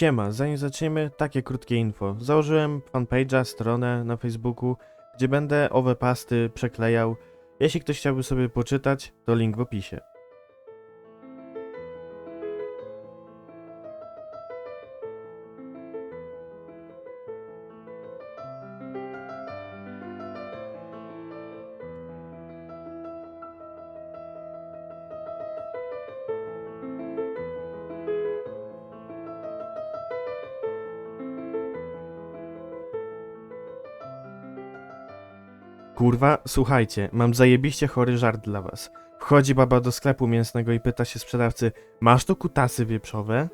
Siema, zanim zaczniemy, takie krótkie info. Założyłem fanpage'a, stronę na Facebooku, gdzie będę owe pasty przeklejał. Jeśli ktoś chciałby sobie poczytać, to link w opisie. Kurwa, słuchajcie, mam zajebiście chory żart dla was. Wchodzi baba do sklepu mięsnego i pyta się sprzedawcy, masz tu kutasy wieprzowe?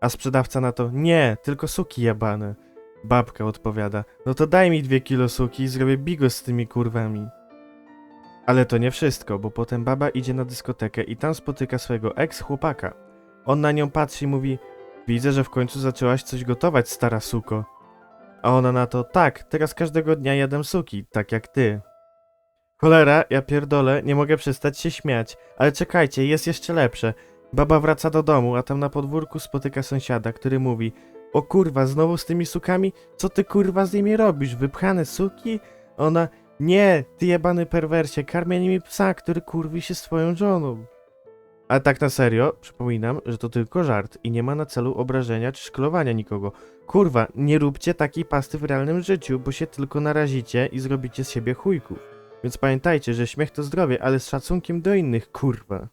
A sprzedawca na to, nie, tylko suki jebane. Babka odpowiada, no to daj mi dwie kilo suki i zrobię bigos z tymi kurwami. Ale to nie wszystko, bo potem baba idzie na dyskotekę i tam spotyka swojego ex-chłopaka. On na nią patrzy i mówi, widzę, że w końcu zaczęłaś coś gotować, stara suko. A ona na to, tak, teraz każdego dnia jadam suki, tak jak ty. Cholera, ja pierdolę, nie mogę przestać się śmiać. Ale czekajcie, jest jeszcze lepsze. Baba wraca do domu, a tam na podwórku spotyka sąsiada, który mówi O kurwa, znowu z tymi sukami? Co ty kurwa z nimi robisz? Wypchane suki? Ona Nie, ty jebany perwersie, karmię nimi psa, który kurwi się swoją żoną. Ale tak na serio, przypominam, że to tylko żart i nie ma na celu obrażenia czy szkolowania nikogo. Kurwa, nie róbcie takiej pasty w realnym życiu, bo się tylko narazicie i zrobicie z siebie chujków. Więc pamiętajcie, że śmiech to zdrowie, ale z szacunkiem do innych, kurwa.